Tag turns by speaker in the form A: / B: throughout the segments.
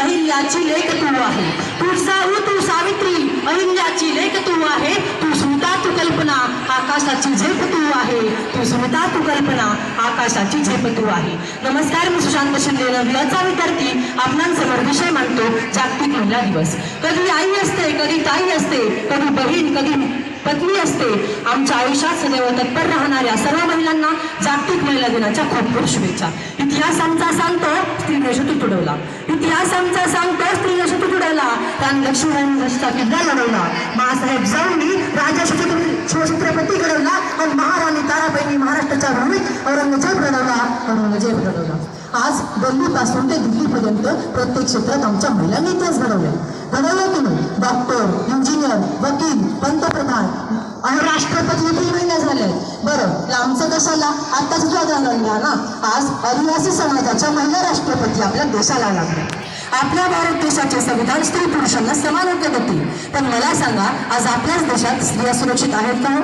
A: अहिल्याची लेख तू आहे. तू साऊ तू सावित्री अहिल्याची लेख तू आहे. तू स्मिता तू कल्पना आकाशाची झेप तू आहे. तू स्मिता तू कल्पना आकाशाची झेप तू आहे. नमस्कार मी सुशांत शिंदे नवव्याचा विद्यार्थी. आपणांसमोर विषय मांडतो जागतिक महिला दिवस. कधी आई असते कधी ताई असते कधी बहीण कधी पत्नी असते. आमच्या आयुष्यात सदैव तत्पर राहणाऱ्या सर्व जागतिक महिला दिनाच्या खूप खूप शुभेच्छा इतिहास आमचा सांगतो स्त्रीने शतू तुडवला. इतिहास आमचा सांगतो स्त्रीने शतू तुडवला. राणी लक्ष्मीबाईंनी किल्ला लढवला. बाळासाहेब जाऊंनी राजा शिवछत्रपती घडवला आणि महाराणी ताराबाईंनी महाराष्ट्राच्या भूमीत औरंगजेब घडवला औरंगजेब घडवला आज दिल्लीपासून ते दिल्लीपर्यंत प्रत्येक क्षेत्रात आमच्या महिलांनी इतिहास घडवले. घडवलं की नाही? डॉक्टर इंजिनियर वकील पंतप्रधान आणि राष्ट्रपती हे तीन महिने झाले. बरं लांबचं कशाला? आत्ताच उदाहरण घ्या ना? आज आदिवासी समाजाच्या महिला राष्ट्रपती आपल्या देशाला लागल्या. आपल्या भारत देशाचे संविधान स्त्री पुरुषांना समान होते देते पण मला सांगा आज आपल्याच देशात स्त्रिया सुरक्षित आहेत का हो?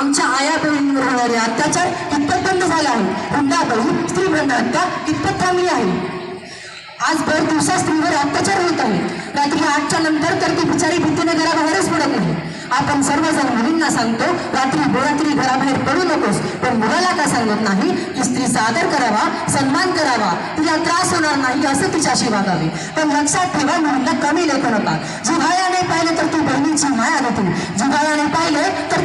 A: आमच्या आया बहिणींवर होणारे अत्याचार कितपत बंद झाले आहे हुंडाबळी स्त्री भ्रूण हत्या कितपत थांबली आहे? आज भर दिवसा स्त्रीवर अत्याचार होत आहे. रात्री आठच्या नंतर तर ती बिचारी भीतीने घराबाहेरच पडत नाही आपण सर्वजण मुलींना सांगतो रात्री बोरात्री घराबाहेर पडू नकोस पण मुलाला का सांगत नाही की स्त्रीचा आदर करावा सन्मान करावा तिला त्रास होणार नाही असं तिच्याशी वागावे. पण लक्षात ठेवा मुलींना कमी लेखू नका जिव्हाळ्याने पाहिलं तर ती बहिणीची माया देते जिव्हाळ्याने पाहिलं तर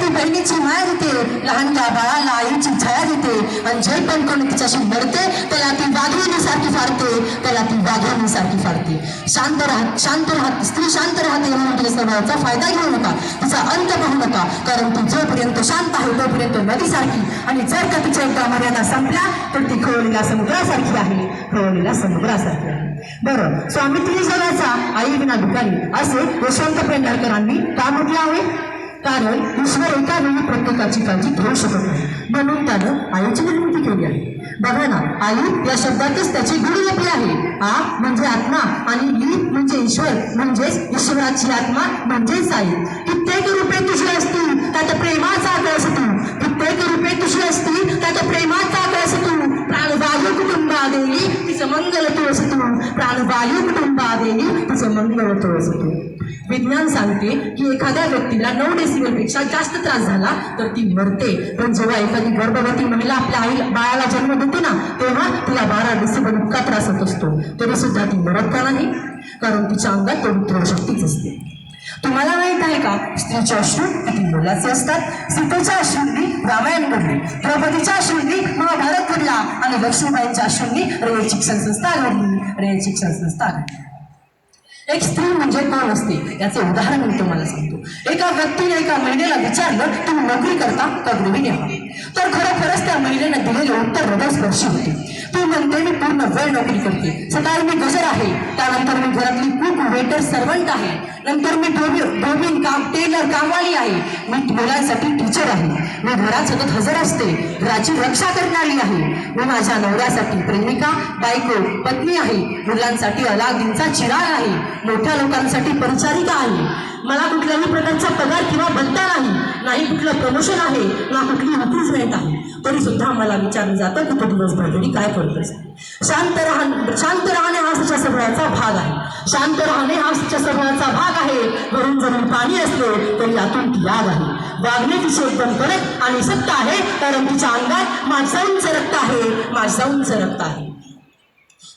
A: आईची बहिणीची माया देते लहानच्या बाळाला आईची छाया देते आणि जे पण कोणी तिच्याशी मरते त्याला ती वाघिणी सारखी फाडते त्याला ती वाघिणी सारखी फाडते. शांत राहत शांत राहत स्त्री शांत राहते म्हणून तिच्या स्वभावाचा फायदा घेऊ नका तिचा अंत पाहू नका. कारण ती जोपर्यंत शांत आहे तोपर्यंत नदीसारखी आणि जर का तिच्या एकदा मर्यादा संपल्या तर ती खवळलेल्या समुद्रासारखी आहे खवळलेल्या समुद्रासारखी आहे बरं स्वामी जगाचा आई विना दुकानी असे यशवंत पेंढारकरांनी का म्हटलं आहे? कारण ईश्वर एका वेळी प्रत्येकाची काळजी घेऊ शकत नाही. म्हणून त्यानं आईची निर्मिती केली आहे. बघा ना आई या शब्दातच त्याची गुढी लपली आहे. आ म्हणजे आत्मा आणि ई म्हणजे ईश्वर म्हणजेच ईश्वराची आत्मा म्हणजेच आई. कित्येक रूपे तुझी असतील त्याच्या प्रेमाचा कळस तू. कित्येक रूपे तुझी असतील त्याच्या प्रेमाचा कळस तू. प्राणवायू कुटुंब आलेली तिचं मंगल तुळस तू. प्राणवायू कुटुंब आलेली तिचं मंगल तुळस तू. विज्ञान सांगते की एखाद्या व्यक्तीला नऊ डेसिबलपेक्षा जास्त त्रास झाला तर ती मरते. पण जेव्हा एखादी गर्भवती महिला आपल्या आई बाळाला जन्म देते ना तेव्हा तिला बारा डेसिबल इतका त्रास होत असतो. तरी सुद्धा ती मरत का नाही? कारण तिच्या अंगात पवित्र शक्तीच असते. तुम्हाला माहीत आहे का? स्त्रीचे अश्रू किती मुलाचे असतात. सीतेच्या अश्रूंनी रामायण घडले. द्रौपदीच्या अश्रूंनी महाभारत घडला. आणि लक्ष्मीबाईंच्या अश्रूंनी रयत शिक्षण संस्था घडली. रयत शिक्षण संस्था घडली. एक स्त्री म्हणजे कोण असते? याचं उदाहरण मी तुम्हाला सांगतो. एका व्यक्तीने एका महिलेला विचारलं तुम्ही नोकरी करता का गृहिणी आहात? तर खरोखरच त्या महिलेने दिलेले उत्तर हृदयस्पर्शी होते. ती म्हणते मी पूर्ण वेळ नोकरी करते. सकाळी मी गजर आहे. त्यानंतर मी घरातली कुक वेटर सर्वंट आहे. नंतर मी धोबी काम टेलर कामवाली आहे. मी मुलांसाठी टीचर आहे. मी घरात सतत हजर असते. घराची रक्षा करणारी आहे. मी माझ्या नवऱ्यासाठी प्रेमिका बायको पत्नी आहे. मुलांसाठी अलादीनचा चिराग आहे. मोठ्या लोकांसाठी परिचारिका आहे. मला कुठल्याही प्रकारचा पगार किंवा भत्ता नाही नाही कुठलं प्रमोशन आहे ना कुठली इम्प्रुव्हमेंट आहे. तरी सुद्धा मला विचारलं जातं की तो दिवसभर घरी काय करतोस. शांत राहणे शांत राहणे हा तिच्या सगळ्याचा भाग आहे. शांत राहणे हा तिच्या सगळ्याचा भाग आहे. वरून जरून पाणी असले तरी यातून ती याद आहे. वागणे तिचे एकदम कडक आणि सत्य आहे कारण तिच्या अंगात माणसांचं रक्त आहे माणसांचं रक्त आहे.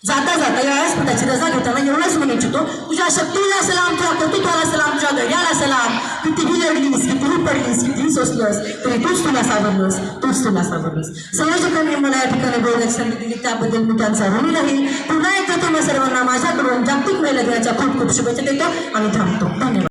A: जाता जाता या व्यासपीठाची रजा घेताना एवढंच म्हणू इच्छितो तुझ्या शक्तीला सलाम तुझ्या कर्तृत्वाला सलाम तुझ्या धैर्याला सलाम कितीही लढलीस कितीही पडलीस कितीही सोसलंस तरी तूच तुला सावरलंस तूच तुला सावरलंस. संयोजकांनी मला या ठिकाणी बोलायला सांगितली त्याबद्दल मी त्यांचा ऋणी राहील पुन्हा एकदा तुम्हा सर्वांना माझ्याकडून जागतिक महिला दिनाच्या खूप खूप शुभेच्छा देतो आणि थांबतो. धन्यवाद.